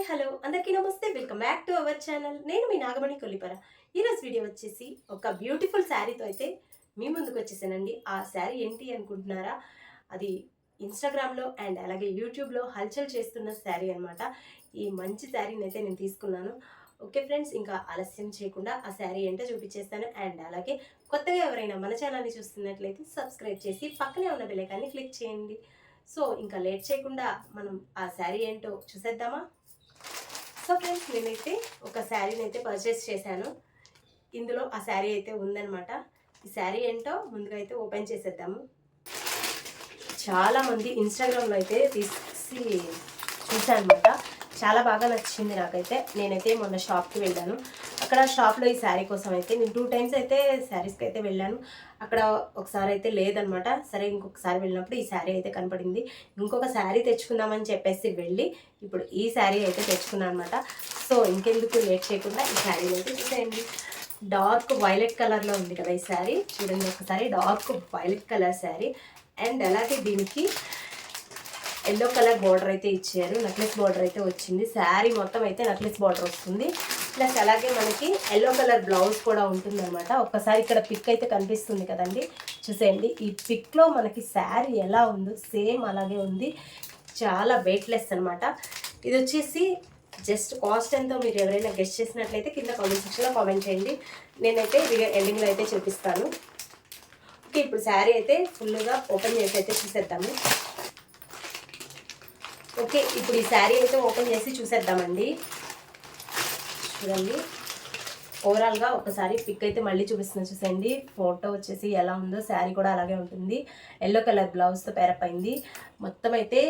Hi hello. అందరికీ నమస్తే. Welcome back to our channel. నేను మీ నాగమణి కొల్లిపర. ఈరోజు వీడియో వచ్చేసి ఒక బ్యూటిఫుల్ శారీతో అయితే మీ ముందుకు వచ్చేసానండి. ఆ శారీ ఏంటి అనుకుంటున్నారా? అది ఇన్స్టాగ్రామ్లో అండ్ అలాగే యూట్యూబ్లో హల్చల్ చేస్తున్న శారీ అనమాట ఈ మంచి శారీని అయితే నేను తీసుకున్నాను. ఓకే ఫ్రెండ్స్ ఇంకా ఆలస్యం చేయకుండా ఆ శారీ ఏంటో చూపించేస్తాను. అండ్ అలాగే కొత్తగా ఎవరైనా మన ఛానల్ని చూస్తున్నట్లయితే సబ్స్క్రైబ్ చేసి పక్కనే ఉన్న బెల్లైకాన్ని క్లిక్ చేయండి. సో ఇంకా లేట్ చేయకుండా మనం ఆ శారీ ఏంటో చూసేద్దామా? సో ఫ్రెండ్స్ నేనైతే ఒక శారీని అయితే పర్చేస్ చేశాను. ఇందులో ఆ శారీ అయితే ఉందనమాట ఈ శారీ ఏంటో ముందుగా అయితే ఓపెన్ చేసేద్దాము. చాలామంది ఇన్స్టాగ్రామ్లో అయితే తీసి చూశాను అనమాట చాలా బాగా నచ్చింది నాకైతే. నేనైతే మొన్న షాప్కి వెళ్ళాను. అక్కడ షాప్లో ఈ శారీ కోసం అయితే నేను టూ టైమ్స్ అయితే శారీస్కి అయితే వెళ్ళాను. అక్కడ ఒకసారి అయితే లేదనమాట. సరే ఇంకొకసారి వెళ్ళినప్పుడు ఈ శారీ అయితే కనపడింది. ఇంకొక శారీ తెచ్చుకుందామని చెప్పేసి వెళ్ళి ఇప్పుడు ఈ శారీ అయితే తెచ్చుకున్నాను అనమాట సో ఇంకెందుకు లేట్ చేయకుండా ఈ శారీ అయితే చూసేయండి డార్క్ వైలెట్ కలర్లో ఉంది కదా ఈ శారీ. చూడండి ఒకసారి dark violet colour sari. And అలాగే దీనికి ఎల్లో కలర్ బార్డర్ అయితే ఇచ్చారు. నక్లెస్ బార్డర్ అయితే వచ్చింది. శారీ మొత్తం అయితే నక్లెస్ బార్డర్ వస్తుంది. ప్లస్ అలాగే మనకి ఎల్లో కలర్ బ్లౌజ్ కూడా ఉంటుంది అనమాట ఒక్కసారి ఇక్కడ పిక్ అయితే కనిపిస్తుంది కదండి. చూసేయండి. ఈ పిక్లో మనకి శారీ ఎలా ఉందో సేమ్ అలాగే ఉంది. చాలా వెయిట్లెస్ అనమాట ఇది వచ్చేసి జస్ట్ కాస్ట్ ఎంతో మీరు ఎవరైనా గెస్ట్ చేసినట్లయితే కింద కామెంట్ సెక్షన్లో కామెంట్ చేయండి. నేనైతే వీడియో ఎండింగ్లో అయితే చూపిస్తాను. ఓకే ఇప్పుడు శారీ అయితే ఫుల్గా ఓపెన్ చేసి అయితే చూసేద్దాము. ఓకే ఇప్పుడు ఈ శారీ అయితే ఓపెన్ చేసి చూసేద్దామండి. చూడండి. ఓవరాల్గా ఒకసారి పిక్ అయితే మళ్ళీ చూపిస్తున్నా చూసేయండి. ఫోటో వచ్చేసి ఎలా ఉందో శారీ కూడా అలాగే ఉంటుంది. ఎల్లో కలర్ బ్లౌజ్తో పేరప్ అయింది. మొత్తం అయితే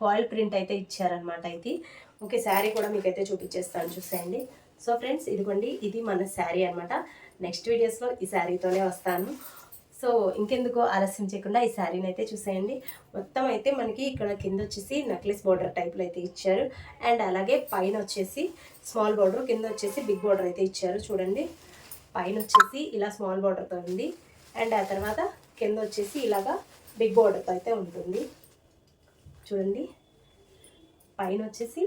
ఫాయిల్ ప్రింట్ అయితే ఇచ్చారనమాట ఇది. ఓకే శారీ కూడా మీకైతే చూపించేస్తాను చూసేయండి. సో ఫ్రెండ్స్ ఇదిగోండి ఇది మన శారీ అనమాట నెక్స్ట్ వీడియోస్లో ఈ శారీతోనే వస్తాను. సో ఇంకెందుకో ఆలస్యం చేయకుండా ఈ శారీని అయితే చూసేయండి. మొత్తం అయితే మనకి ఇక్కడ కింద వచ్చేసి నక్లెస్ బార్డర్ టైప్లో అయితే ఇచ్చారు. అండ్ అలాగే పైన వచ్చేసి స్మాల్ బార్డర్ కింద వచ్చేసి బిగ్ బార్డర్ అయితే ఇచ్చారు. చూడండి. పైన వచ్చేసి ఇలా స్మాల్ బార్డర్తో ఉంది. అండ్ ఆ తర్వాత కింద వచ్చేసి ఇలాగా బిగ్ బార్డర్తో అయితే ఉంటుంది. చూడండి. పైన వచ్చేసి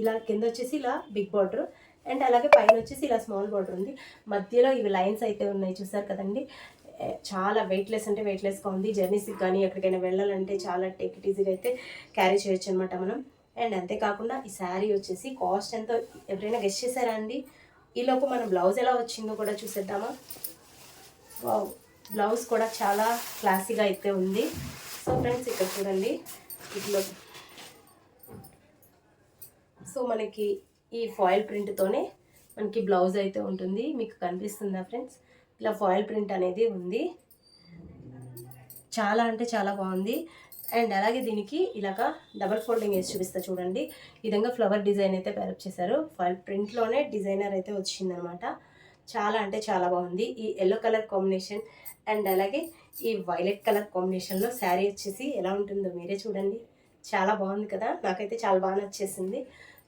ఇలా కింద వచ్చేసి ఇలా బిగ్ బార్డర్ అండ్ అలాగే పైన వచ్చేసి ఇలా స్మాల్ బార్డర్ ఉంది. మధ్యలో ఇవి లైన్స్ అయితే ఉన్నాయి చూసారు కదండి. చాలా వెయిట్లెస్ అంటే వెయిట్లెస్గా ఉంది. జర్నీస్కి కానీ ఎక్కడికైనా వెళ్ళాలంటే చాలా టేక్ ఇట్ ఈజీగా అయితే క్యారీ చేయొచ్చు అనమాట మనం. అండ్ అంతేకాకుండా ఈ శారీ వచ్చేసి కాస్ట్ ఎంతో ఎవరైనా గెస్ట్ చేశారా అండి? ఈలోపు మన బ్లౌజ్ ఎలా వచ్చిందో కూడా చూసేద్దామా? బ్లౌజ్ కూడా చాలా క్లాసీగా అయితే ఉంది. సో ఫ్రెండ్స్ ఇక్కడ చూడండి. ఇట్లా సో మనకి ఈ ఫాయిల్ ప్రింట్తోనే మనకి బ్లౌజ్ అయితే ఉంటుంది. మీకు కనిపిస్తుందా ఫ్రెండ్స్ ఇలా ఫాయిల్ ప్రింట్ అనేది ఉంది. చాలా అంటే చాలా బాగుంది. అండ్ అలాగే దీనికి ఇలాగా డబల్ ఫోల్డింగ్ వేసి చూపిస్తా చూడండి. ఈ విధంగా ఫ్లవర్ డిజైన్ అయితే పేరప్ చేశారు. ఫాయిల్ ప్రింట్లోనే డిజైనర్ అయితే వచ్చిందనమాట చాలా అంటే చాలా బాగుంది. ఈ ఎల్లో కలర్ కాంబినేషన్ అండ్ అలాగే ఈ వైలెట్ కలర్ కాంబినేషన్లో శారీ వచ్చేసి ఎలా ఉంటుందో మీరే చూడండి. చాలా బాగుంది కదా. నాకైతే చాలా బాగా నచ్చేసింది.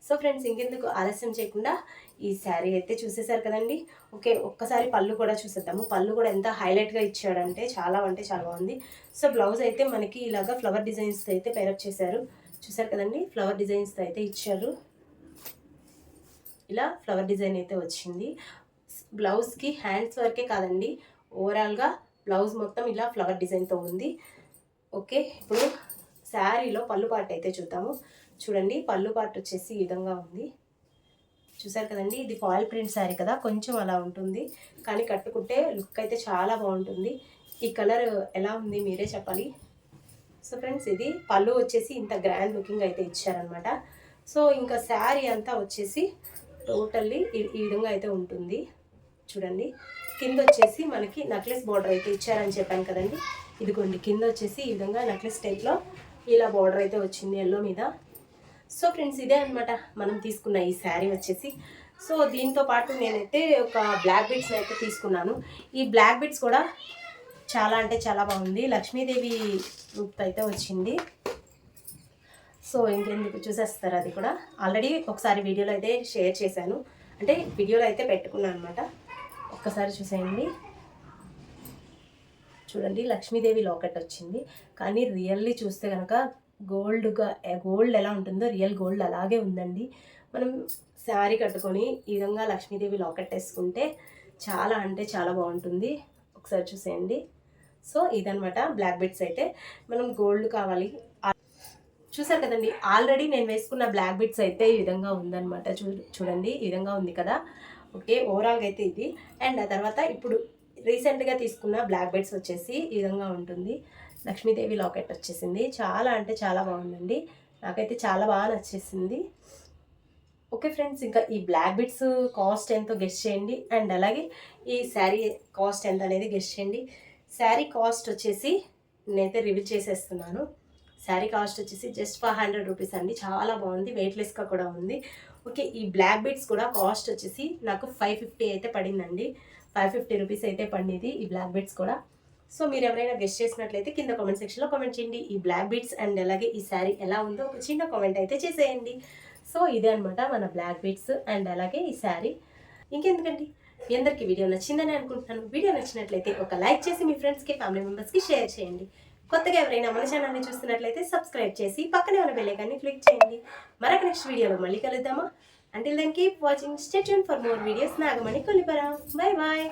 సో ఫ్రెండ్స్ ఇంకెందుకు ఆలస్యం చేయకుండా ఈ శారీ అయితే చూసేశారు కదండి. ఓకే ఒక్కసారి పళ్ళు కూడా చూసేద్దాము. పళ్ళు కూడా ఎంత హైలైట్గా ఇచ్చాడంటే చాలా అంటే చాలా బాగుంది. సో బ్లౌజ్ అయితే మనకి ఇలాగా ఫ్లవర్ డిజైన్స్తో అయితే పేరప్ చేశారు. చూసారు కదండి ఫ్లవర్ డిజైన్స్తో అయితే ఇచ్చారు. ఇలా ఫ్లవర్ డిజైన్ అయితే వచ్చింది. బ్లౌజ్కి హ్యాండ్స్ వరకే కాదండి ఓవరాల్గా బ్లౌజ్ మొత్తం ఇలా ఫ్లవర్ డిజైన్తో ఉంది. ఓకే ఇప్పుడు శారీలో పళ్ళు పార్ట్ అయితే చూద్దాము. చూడండి పళ్ళు పార్ట్ వచ్చేసి ఈ విధంగా ఉంది. చూసారు కదండి? ఇది ఫాయిల్ ప్రింట్ శారీ కదా కొంచెం అలా ఉంటుంది. కానీ కట్టుకుంటే లుక్ అయితే చాలా బాగుంటుంది. ఈ కలర్ ఎలా ఉంది మీరే చెప్పాలి. సో ఫ్రెండ్స్ ఇది పళ్ళు వచ్చేసి ఇంత గ్రాండ్ లుకింగ్ అయితే ఇచ్చారనమాట సో ఇంకా శారీ అంతా వచ్చేసి టోటల్లీ ఈ ఈ విధంగా అయితే ఉంటుంది. చూడండి. కింద వచ్చేసి మనకి నక్లెస్ బార్డర్ అయితే ఇచ్చారని చెప్పాను కదండి. ఇదిగోండి కింద వచ్చేసి ఈ విధంగా నక్లెస్ టైప్లో ఇలా బార్డర్ అయితే వచ్చింది ఎల్లో మీద. సో ఫ్రెండ్స్ ఇదే అనమాట మనం తీసుకున్న ఈ శారీ వచ్చేసి. సో దీంతో పాటు నేనైతే ఒక బ్లాక్ బిట్స్ అయితే తీసుకున్నాను. ఈ బ్లాక్ బిట్స్ కూడా చాలా అంటే చాలా బాగుంది. లక్ష్మీదేవి రూప్ అయితే వచ్చింది. సో ఇంకెందుకు చూసేస్తారు అది కూడా. ఆల్రెడీ ఒకసారి వీడియోలో అయితే షేర్ చేశాను. అంటే వీడియోలో అయితే పెట్టుకున్నాను అనమాట ఒక్కసారి చూసేయండి. చూడండి లక్ష్మీదేవి లాకెట్ వచ్చింది. కానీ రియల్లీ చూస్తే కనుక గోల్డ్గా గోల్డ్ ఎలా ఉంటుందో రియల్ గోల్డ్ అలాగే ఉందండి. మనం శారీ కట్టుకొని ఈ విధంగా లక్ష్మీదేవి లాకెట్ వేసుకుంటే చాలా అంటే చాలా బాగుంటుంది. ఒకసారి చూసేయండి. సో ఇదనమాట బ్లాక్ బెడ్స్ అయితే మనం గోల్డ్ కావాలి. చూసారు కదండి ఆల్రెడీ నేను వేసుకున్న బ్లాక్ బిట్స్ అయితే ఈ విధంగా ఉందనమాట చూ చూడండి ఈ విధంగా ఉంది కదా. ఓకే ఓవరాల్గా అయితే ఇది. అండ్ ఆ తర్వాత ఇప్పుడు రీసెంట్గా తీసుకున్న బ్లాక్ బెడ్స్ వచ్చేసి ఈ విధంగా ఉంటుంది. లక్ష్మీదేవి లాకెట్ వచ్చేసింది. చాలా అంటే చాలా బాగుందండి. నాకైతే చాలా బాగా నచ్చేసింది. ఓకే ఫ్రెండ్స్ ఇంకా ఈ బ్లాక్ బిట్స్ కాస్ట్ ఎంతో గెస్ట్ చేయండి. అండ్ అలాగే ఈ శారీ కాస్ట్ ఎంత అనేది గెస్ట్ చేయండి. శారీ కాస్ట్ వచ్చేసి నేనైతే రివ్యూ చేసేస్తున్నాను. శారీ కాస్ట్ వచ్చేసి జస్ట్ ఫైవ్ హండ్రెడ్ రూపీస్ అండి. చాలా బాగుంది. వెయిట్లెస్గా కూడా ఉంది. ఓకే ఈ బ్లాక్ బీడ్స్ కూడా కాస్ట్ వచ్చేసి నాకు ఫైవ్ ఫిఫ్టీ అయితే పడిందండి. ఫైవ్ ఫిఫ్టీ రూపీస్ అయితే పడింది ఈ బ్లాక్ బీడ్స్ కూడా. సో మీరు ఎవరైనా గెస్ట్ చేసినట్లయితే కింద కామెంట్ సెక్షన్లో కామెంట్ చేయండి. ఈ బ్లాక్ బీట్స్ అండ్ అలాగే ఈ శారీ ఎలా ఉందో ఒక చిన్న కామెంట్ అయితే చేసేయండి. సో ఇదే అనమాట మన బ్లాక్ బీట్స్ అండ్ అలాగే ఈ శారీ ఇంకెందుకండి? మీ అందరికీ వీడియో నచ్చిందని అనుకుంటున్నాను. వీడియో నచ్చినట్లయితే ఒక లైక్ చేసి మీ ఫ్రెండ్స్కి ఫ్యామిలీ మెంబర్స్కి షేర్ చేయండి. కొత్తగా ఎవరైనా మన ఛానల్ని చూస్తున్నట్లయితే సబ్స్క్రైబ్ చేసి పక్కనే ఉన్న బెల్లైకాన్ని క్లిక్ చేయండి. మరొక నెక్స్ట్ వీడియోలో మళ్ళీ కలుద్దామా? Until then keep watching stay for more videos Nagamani Kollipara. Bye bye